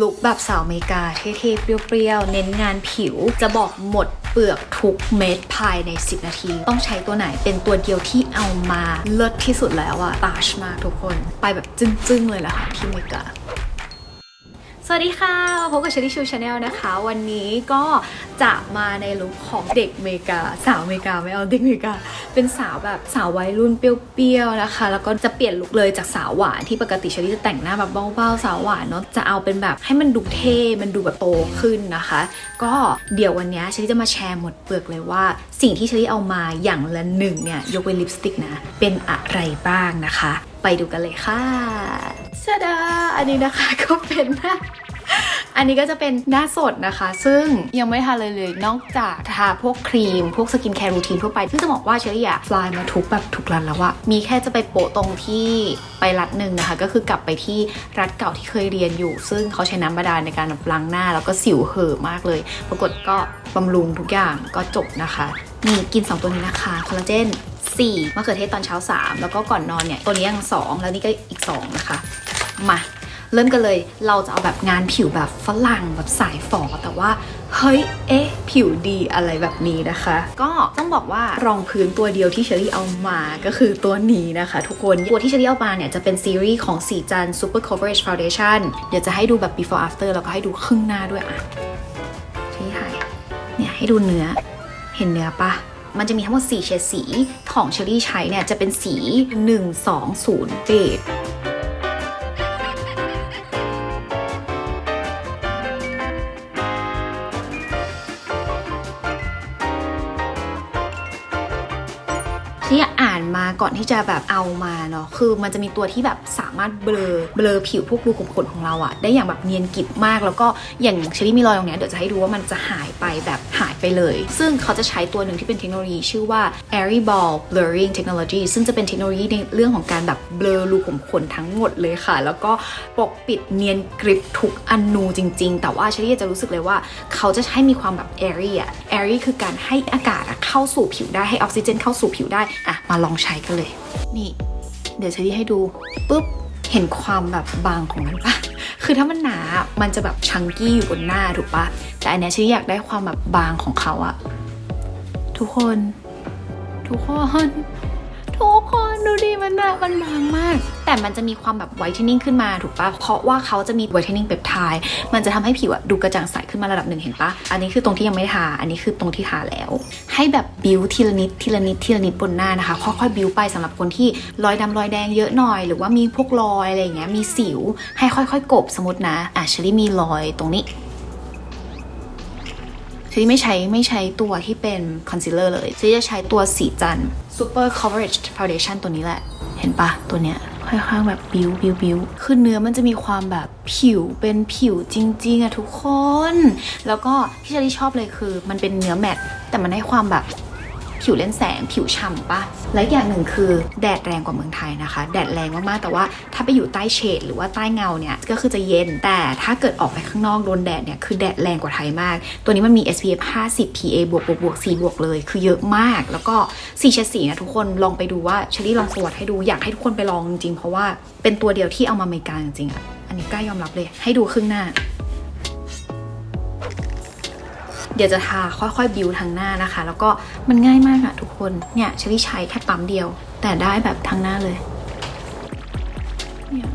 ลุคแบบสาวอเมริกาเท่ๆ เปรี้ยวๆ เน้นงานผิว จะบอกหมดเปลือกทุกเม็ดภายใน 10 นาที ต้องใช้ตัวไหนเป็นตัวเดียวที่เอามาเลิศที่สุดแล้วอะตาชมากทุกคน ไปแบบจึ้งๆ เลยแหละค่ะที่เมกา สวัสดีค่ะมาพบกับชลิชูชาแนลนะคะ วันนี้ก็จะมาในลุคของเด็กเมกา สาวเมกาไม่เอาเด็กเมกา เป็นสาวแบบสาววัยรุ่นเปรี้ยวๆนะคะ แล้วก็จะเปลี่ยนลุคเลยจากสาวหวานที่ปกติชลิจะแต่งหน้าแบบเบาๆสาวหวานเนาะจะเอาเป็นแบบให้มันดูเท่มันดูแบบโตขึ้นนะคะ ก็เดี๋ยววันนี้ชลิจะมาแชร์หมดเปลือกเลยว่า สิ่งที่ชลิเอามาอย่างละหนึ่งเนี่ยยกเว้นลิปสติกนะเป็นอะไรบ้างนะคะ ไปดูกันเลยค่ะ ชดาอันนี้นะคะก็เป็นหน้าอันนี้ก็จะเป็นหน้าสดนะคะ ซึ่งยังไม่ทาเลยเลย นอกจากทาพวกครีม พวกสกินแคร์รูทีนทั่วไป ซึ่งจะบอกว่าเชอรี่อะฟลายมาทุกแบบทุกรันแล้วอะมีแค่จะไปโปะตรงที่ไปรัดหนึ่งนะคะ ก็คือกลับไปที่รัดเก่าที่เคยเรียนอยู่ ซึ่งเขาใช้น้ำบาดาลในการล้างหน้า แล้วก็สิวเห่อมากเลย ปรากฏก็บำรุงทุกอย่างก็จบนะคะนี่กิน 2 ตัวนี้นะคะคอลลาเจน4มะเขือเทศตอนเช้า 3 แล้วก็ก่อนนอนเนี่ย ตัวนี้ยัง 2 แล้วนี่ก็อีก 2 นะคะ มา เริ่มกันเลยเราจะเอาแบบงานผิวแบบฝรั่งแบบสายฝอแต่ว่าเฮ้ย เอ๊ะ ผิวดีอะไรแบบนี้นะคะ ก็ต้องบอกว่ารองพื้นตัวเดียวที่เชอรี่เอามาก็คือตัวนี้นะคะ ทุกคน ตัวที่เชอรี่เอามาเนี่ย จะเป็นซีรีส์ของสีจัน Super Coverage Foundation เดี๋ยวจะให้ดูแบบ before after แล้วก็ให้ดูครึ่งหน้าด้วยอะเชอรี่ถ่ายเนี่ยให้ดูเนื้อ เห็นเนื้อปะมันจะมีทั้งหมด 4 เฉดสีของเชอรี่ใช้เนี่ย จะเป็นสี 120เบจ ที่อ่านมาก่อนที่จะแบบเอามาเนาะคือมันจะมีตัวที่แบบสามารถเบลอเบลอผิวพวกรูขุมขนของเราอะได้อย่างแบบเนียนกริบมาก แล้วก็อย่างเชอรี่มีรอยตรงเนี้ยเดี๋ยวจะให้ดูว่ามันจะหายไปแบบหายไปเลย ซึ่งเขาจะใช้ตัวหนึ่งที่เป็นเทคโนโลยีชื่อว่า Airy Ball Blurring Technology ซึ่งจะเป็นเทคโนโลยีในเรื่องของการแบบเบลอรูขุมขนทั้งหมดเลยค่ะ แล้วก็ปกปิดเนียนกริบทุกอนูจริง ๆ แต่ว่าเชอรี่จะรู้สึกเลยว่า เขาจะให้มีความแบบ airy อะ airy คือการให้อากาศอะเข้าสู่ผิวได้ให้ออกซิเจนเข้าสู่ผิวได้อะมาลองใช้กันเลย นี่ เดี๋ยวเชอรี่ให้ดูปุ๊บ เห็นความแบบบางของมันปะคือถ้ามันหนา มันจะแบบชังกี้อยู่บนหน้าถูกปะแต่อันเนี้ยเชอรี่อยากได้ความแบบบางของเขาอะทุกคน ทุกคน ทุกคนดูดิมันแบบมันบางมาก แต่มันจะมีความแบบไวท์เทนนิ่งขึ้นมาถูกปะเพราะว่าเขาจะมีไวท์เทนนิ่งเปปไทด์มันจะทำให้ผิวอะดูกระจ่างใสขึ้นมาระดับหนึ่งเห็นปะอันนี้คือตรงที่ยังไม่ทาอันนี้คือตรงที่ทาแล้ว ให้แบบบิวทีละนิดทีละนิดทีละนิดบนหน้านะคะค่อยๆบิวไปสำหรับคนที่รอยดำรอยแดงเยอะหน่อย หรือว่ามีพวกรอยอะไรอย่างเงี้ยมีสิวให้ค่อยๆ กบสมมตินะอะเชอรี่มีรอยตรงนี้ ซีไม่ใช้ไม่ใช้ตัวที่เป็นคอนซีลเลอร์เลยซีจะใช้ตัวสีจัน Super Coverage Foundation ตัวนี้แหละ เห็นปะตัวเนี้ยค่อนข้างแบบบิวบิวบิวคือเนื้อมันจะมีความแบบผิวเป็นผิวจริง ๆอะทุกคน แล้วก็ที่ชลี่ชอบเลยคือ มันเป็นเนื้อแมตแต่มันให้ความแบบ ผิวเล่นแสง ผิวฉ่ำปะและอย่างหนึ่งคือแดดแรงกว่าเมืองไทยนะคะ แดดแรงมากๆ แต่ว่าถ้าไปอยู่ใต้เฉดหรือว่าใต้เงาเนี่ย ก็คือจะเย็น แต่ถ้าเกิดออกไปข้างนอกโดนแดดเนี่ย คือแดดแรงกว่าไทยมาก ตัวนี้มันมี SPF 50 PA บวกบวกบวก4บวกเลย คือเยอะมาก แล้วก็สีเฉดสีนะทุกคน ลองไปดูว่าเชอรี่ลองสวดให้ดู อยากให้ทุกคนไปลองจริงๆ เพราะว่าเป็นตัวเดียวที่เอามาอเมริกาจริงๆอะอันนี้กล้ายอมรับเลย ให้ดูครึ่งหน้า เดี๋ยวจะทาค่อยๆบิวทางหน้านะคะ แล้วก็มันง่ายมากอะทุกคนเนี่ยเชอรี่ใช้แค่ปั๊มเดียว แต่ได้แบบทางหน้าเลยเนี่ย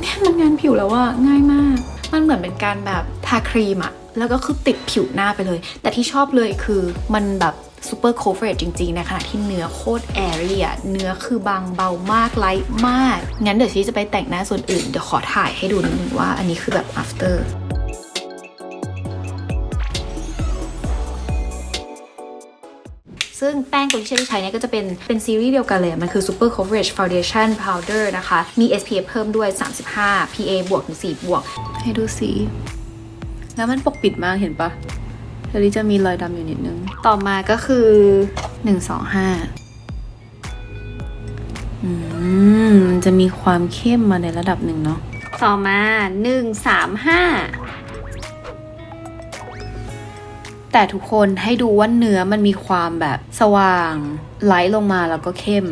เนี่ยมันงานผิวแล้วว่าง่ายมาก มันเหมือนเป็นการแบบทาครีมอะแล้วก็คือติดผิวหน้าไปเลย แต่ที่ชอบเลยคือมันแบบซูเปอร์โคเฟรจริงๆ ในขณะที่เนื้อโคตรแอรี่อะเนื้อคือบางเบามากไลท์มาก งั้นเดี๋ยวชีจะไปแต่งหน้าส่วนอื่น เดี๋ยวขอถ่ายให้ดูนิดนึงว่าอันนี้คือแบบ after ซึ่งแป้งตัวที่เชอรี่ใช้เนี่ยก็จะเป็นเป็นซีรีส์เดียวกันเลย มันคือ Super Coverage Foundation Powder นะคะ มี SPF เพิ่มด้วย 35 PA บวกถึง4บวก ให้ดูสี แล้วมันปกปิดมากเห็นปะเชอรี่จะมีรอยดำอยู่นิดนึง ต่อมาก็คือ 125อืมมันจะมีความเข้มมาในระดับหนึ่งเนาะ ต่อมา 135 แต่ทุกคนให้ดูว่าเนื้อมันมีความแบบสว่างไลท์ลงมาแล้วก็เข้ม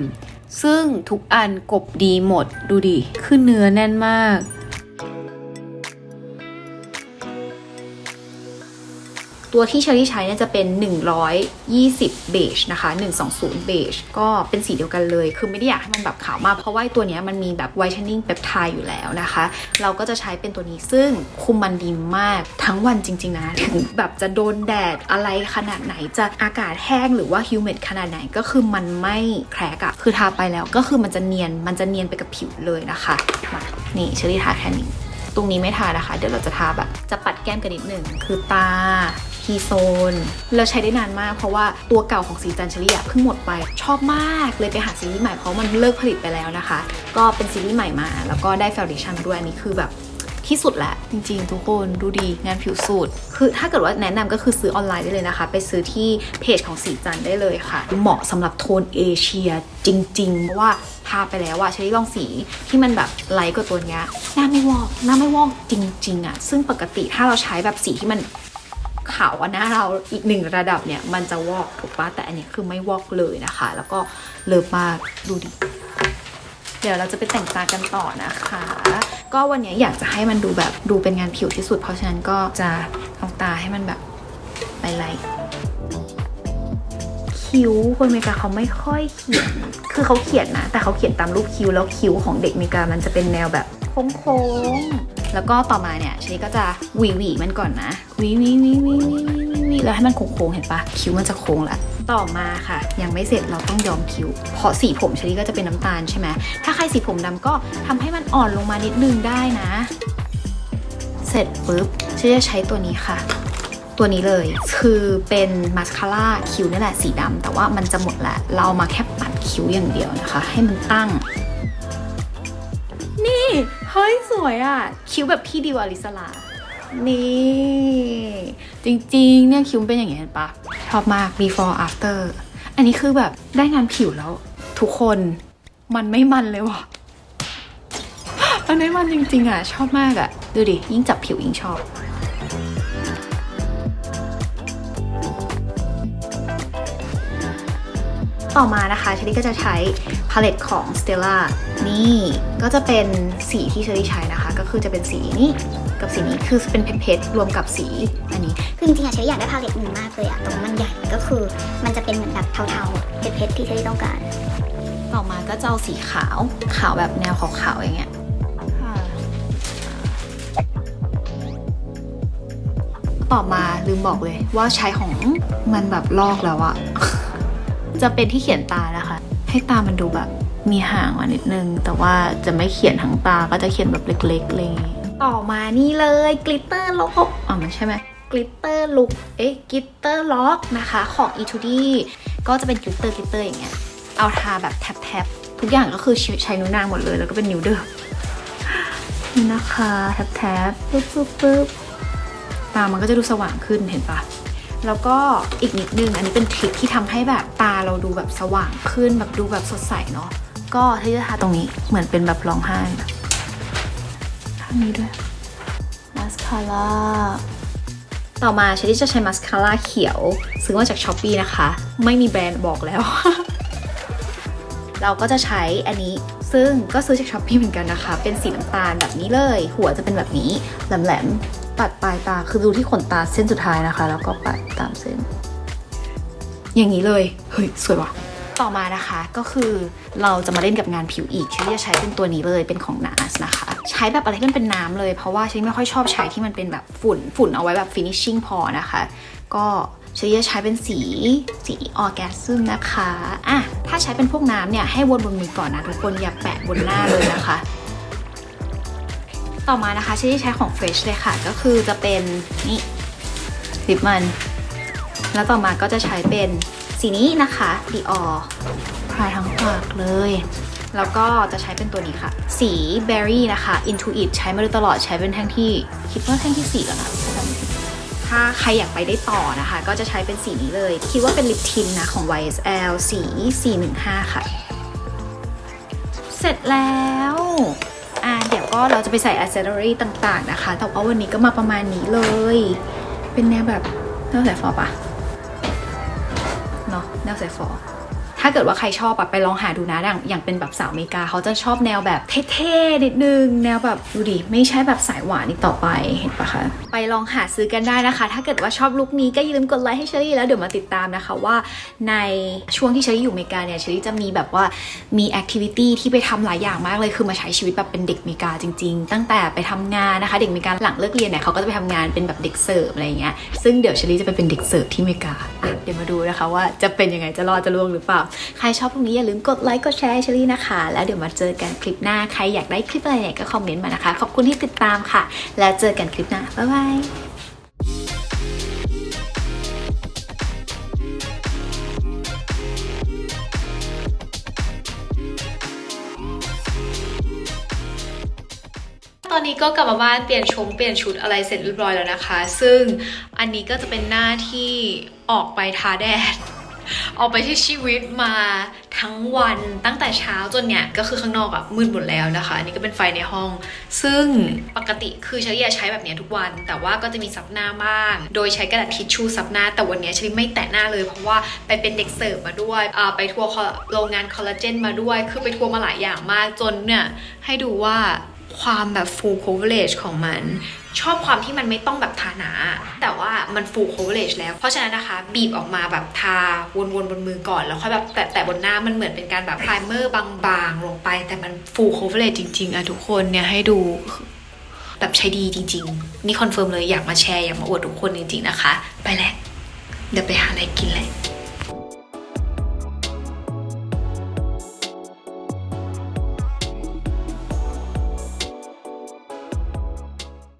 ซึ่งทุกอันกบดีหมดดูดิคือเนื้อแน่นมาก ตัวที่เชอรี่ใช้เนี่ยจะเป็น 120 เบจนะคะ120 เบจก็เป็นสีเดียวกันเลย คือไม่ได้อยากให้มันแบบขาวมาก เพราะว่าตัวนี้มันมีแบบ whitening peptide อยู่แล้วนะคะ เราก็จะใช้เป็นตัวนี้ซึ่งคุมมันดีมากทั้งวันจริง ๆ นะ ถึงแบบจะโดนแดดอะไรขนาดไหนจะอากาศแห้งหรือว่า humid ขนาดไหนก็คือมันไม่แครกอะคือทาไปแล้วก็คือมันจะเนียนมันจะเนียนไปกับผิวเลยนะคะมานี่เชอรี่ทาแค่นี้ตรงนี้ไม่ทานะคะ เดี๋ยวเราจะทาแบบจะปัดแก้มกันนิดหนึ่งคือตาีโซนแล้วใช้ได้นานมากเพราะว่าตัวเก่าของสีจันเชอรี่อะเพิ่งหมดไป ชอบมากเลยไปหาซีรีส์ใหม่เพราะมันเลิกผลิตไปแล้วนะคะ ก็เป็นซีรีส์ใหม่มา แล้วก็ได้ฟ u วเดชั่นด้วยอันนี้คือแบบที่สุดแหละจริงๆ ทุกคนดูดีงานผิวสูตร คือถ้าเกิดว่าแนะนำก็คือซื้อออนไลน์ได้เลยนะคะ ไปซื้อที่เพจของสีจันได้เลยค่ะ เหมาะสำหรับโทนเอเชียจริงๆ เพราะว่าทาไปแล้วอะเชอรี่ลองสีที่มันแบบไลท์กว่าตัวเนี้ยหน้าไม่วอกหน้าไม่วอกจริงๆอะซึ่งปกติถ้าเราใช้แบบสีที่มัน ขาวกว่าหน้าเราอีกหนึ่งระดับเนี่ย มันจะวอกถูกปะแต่อันนี้คือไม่วอกเลยนะคะ แล้วก็เลิฟมากดูดิเดี๋ยวเราจะไปแต่งตากันต่อนะคะ ก็วันนี้อยากจะให้มันดูแบบดูเป็นงานผิวที่สุด เพราะฉะนั้นก็จะเอาตาให้มันแบบไปไล่คิ้วคนอเมริกาเขาไม่ค่อยเขียน คือเขาเขียนนะ แต่เขาเขียนตามรูปคิ้วแล้วคิ้วของเด็กอเมริกามันจะเป็นแนวแบบโค้งๆ แล้วก็ต่อมาเนี่ยเชยก็จะหวีหวีมันก่อนนะหวีหวีหวีหวีหวีแล้วให้มันโค้งๆเห็นปะคิ้วมันจะโค้งละต่อมาค่ะ ยังไม่เสร็จเราต้องย้อมคิ้ว เพราะสีผมเชลี่ก็จะเป็นน้ำตาลใช่ไหมถ้าใครสีผมดำก็ทำให้มันอ่อนลงมานิดนึงได้นะ เสร็จปุ๊บเชลี่จะใช้ตัวนี้ค่ะ ตัวนี้เลยคือเป็นมาสคาร่าคิ้วนี่แหละสีดำแต่ว่ามันจะหมดละเรามาแค่ปัดคิ้วอย่างเดียวนะคะ ให้มันตั้ง ฮ้ย สวยอะ คิ้วแบบพี่ดิวอลิสลา นี่ จริงๆ เนี่ยคิ้วเป็นอย่างเงี้ยเห็นปะชอบมาก before after อันนี้คือแบบได้งานผิวแล้ว ทุกคนมันไม่มันเลยว่ะอันไม่มันจริงๆอะ ชอบมากอะ ดูดิ ยิ่งจับผิวยิ่งชอบ ต่อมานะคะเชอรี่ก็จะใช้พาเลตของ Stella นี่ก็จะเป็นสีที่เชอรี่ใช้นะคะ ก็คือจะเป็นสีนี้กับสีนี้คือเป็นเพชรๆรวมกับสีอันนี้คือจริงๆอะเชอรี่อยากได้พาเลตหนึ่งมากเลยอะแต่ว่ามันใหญ่ก็คือมันจะเป็นเหมือนแบบเทาๆเพชรๆที่เชอรี่ต้องการ ต่อมาก็จะเอาสีขาวขาวแบบแนวขาวๆอย่างเงี้ยต่อมาลืมบอกเลยว่าใช้ของมันแบบลอกแล้วอะ จะเป็นที่เขียนตานะคะ ให้ตามันดูแบบมีห่างมานิดนึง แต่ว่าจะไม่เขียนทั้งตาก็จะเขียนแบบเล็กๆอะไรอย่างงี้ต่อมานี่เลยกลิตเตอร์ล็อกอะมันใช่ไหมกลิตเตอร์ลุกเอ๊ะกลิตเตอร์ล็อกนะคะของ e 2 d ก็จะเป็นกลิตเตอร์กลิตเตอร์อย่างเงี้ยเอาทาแบบแท็บๆทุกอย่างก็คือใช้นิ้วนางหมดเลย แล้วก็เป็นนิ้วเดิมนี่นะคะแท็บๆปึ๊บปึ๊บปึ๊บตามันก็จะดูสว่างขึ้นเห็นปะ แล้วก็อีกนิดนึง อันนี้เป็นทริคที่ทำให้แบบตาเราดูแบบสว่างขึ้นแบบดูแบบสดใสเนาะก็ที่จะทาตรงนี้เหมือนเป็นแบบร้องไห้ทางนี้ด้วยมาสคาร่าต่อมาฉันที่จะใช้มาสคาร่าเขียว ซื้อมาจากช้อปปีนะคะ ไม่มีแบรนด์บอกแล้ว เราก็จะใช้อันนี้ซึ่งก็ซื้อจากช้อปปี้เหมือนกันนะคะ เป็นสีน้ำตาลแบบนี้เลย หัวจะเป็นแบบนี้แหลมๆ ปัดปลายตาคือดูที่ขนตาเส้นสุดท้ายนะคะ แล้วก็ปัดตามเส้น อย่างนี้เลยเฮ้ยสวยว่ะต่อมานะคะก็คือเราจะมาเล่นกับงานผิวอีกฉันจะใช้เป็นตัวนี้เลยเป็นของ NARS นะคะ ใช้แบบอะไรที่มันเป็นน้ำเลยเพราะว่าฉันไม่ค่อยชอบใช้ที่มันเป็นแบบฝุ่นฝุ่นเอาไว้แบบ finishing พอนะคะ ก็ฉันจะใช้เป็นสีสีออร์แกซึมนะคะอะถ้าใช้เป็นพวกน้ำเนี่ยให้วนบนมือก่อนนะทุกคนอย่าแปะบนหน้าเลยนะคะ ต่อมานะคะฉันจะใช้ของ Fresh เลยค่ะ ก็คือจะเป็นนี่ลิปมัน แล้วต่อมาก็จะใช้เป็นสีนี้นะคะ Dior ทาทั้งปากเลย แล้วก็จะใช้เป็นตัวนี้ค่ะ สี Berry นะคะ Intuit ใช้มาโดยตลอดใช้เป็นแท่งที่ คิดว่าแท่งที่4แล้วนะถ้าจำไม่ผิดถ้าใครอยากไปได้ต่อนะคะ ก็จะใช้เป็นสีนี้เลย คิดว่าเป็นลิปทินนะของ YSL สี 415 ค่ะ เสร็จแล้ว ก็เราจะไปใส่อ c c e s s o r y ต่างๆนะคะ แต่ว่าวันนี้ก็มาประมาณนี้เลย เป็นแนวแบบแนวสายฟอปะเนาะแนวสายฟอาาเกิดว่าใครชอบอะไปลองหาดูนะอย่างอย่างเป็นแบบสาวอเมริกาเขาจะชอบแนวแบบเท่ๆนิดนึง แนวแบบดูดิไม่ใช่แบบสายหวานอีกต่อไปเห็นปะคะ ไปลองหาซื้อกันได้นะคะ ถ้าเกิดว่าชอบลุคนี้ก็อย่าลืมกดไลค์ให้เชอรี่แล้วเดี๋ยวมาติดตามนะคะว่าในช่วงที่เชอรี่อยู่อเมริกาเนี่ยเชอรี่จะมีแบบว่ามีแอคทิวิตี้ที่ไปทำหลายอย่างมากเลยคือมาใช้ชีวิตแบบเป็นเด็กอเมริกาจริง ๆ ตั้งแต่ไปทำงานนะคะ เด็กอเมริกาหลังเลิกเรียนเนี่ยเขาก็จะไปทำงานเป็นแบบเด็กเสิร์ฟอะไรอย่างเงี้ยซึ่งเดี๋ยวเชอรี่จะไปเป็นเด็กเสิร์ฟที่อเมริกาเดี๋ยวมาดูนะคะว่าจะเป็นยังไงจะรอดจะล่วงหรือเปล่าใครชอบพวกนี้อย่าลืมกดไลค์กดแชร์ให้เชอรี่นะคะ แล้วเดี๋ยวมาเจอกันคลิปหน้าใครอยากได้คลิปอะไรเนี่ยก็คอมเมนต์มานะคะ ขอบคุณที่ติดตามค่ะ แล้วเจอกันคลิปหน้าบ๊ายบายตอนนี้ก็กลับมาบ้านเปลี่ยนชงเปลี่ยนชุดอะไรเสร็จเรียบร้อยแล้วนะคะ ซึ่งอันนี้ก็จะเป็นหน้าที่ออกไปทาแดด ออกไปที่ชีวิตมาทั้งวันตั้งแต่เช้าจนเนี่ย ก็คือข้างนอกอะมืดหมดแล้วนะคะอันนี่ก็เป็นไฟในห้อง ซึ่งปกติคือเชลีใช้แบบเนี้ยทุกวัน แต่ว่าก็จะมีซับหน้าบ้าง โดยใช้กระดาษทิชชู่ซับหน้า แต่วันเนี้ยเชลีไม่แตะหน้าเลยเพราะว่าไปเป็นเด็กเสิร์ฟมาด้วยไปทัวร์โรงงานคอลลาเจนมาด้วย คือไปทัวร์มาหลายอย่างมากจนเนี่ยให้ดูว่าความแบบ full coverage ของมัน ชอบความที่มันไม่ต้องแบบทาหนา แต่ว่ามัน full coverage แล้ว เพราะฉะนั้นนะคะ บีบออกมาแบบทาวนๆบนมือก่อน แล้วค่อยแบบแตะๆบนหน้ามันเหมือนเป็นการแบบ primer บางๆ ลงไป แต่มัน full coverage จริง ๆอะทุกคนเนี่ยให้ดูแบบใช้ดีจริง ๆ นี่คอนเฟิร์มเลยอยากมาแชร์ อยากมาอวดทุกคนจริง ๆ นะคะ ไปแล้วเดี๋ยวไปหาอะไรกินเลย